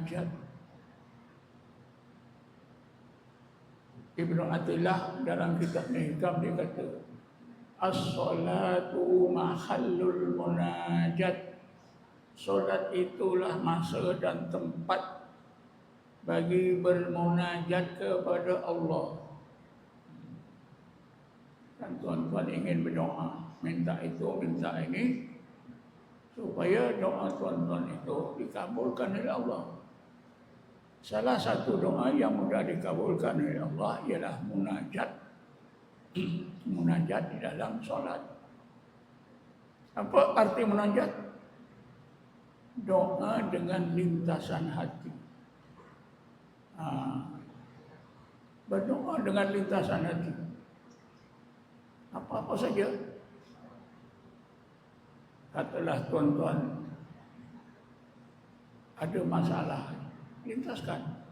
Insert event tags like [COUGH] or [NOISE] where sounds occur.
munajat. Ibnu Atillah dalam kitab Hikam dia kata As-salatu mahallul munajat Solat itulah masa dan tempat bagi bermunajat kepada Allah. Dan tuan-tuan ingin berdoa, minta itu, minta ini, supaya doa tuan-tuan itu dikabulkan oleh Allah. Salah satu doa yang mudah dikabulkan oleh Allah ialah munajat. [CLEARS THROAT] munajat di dalam solat. Apa arti munajat? Doa dengan lintasan hati. Ha. Berdoa dengan lintasan hati. Apa-apa saja. Katalah tuan-tuan, ada masalah, Mientras tanto,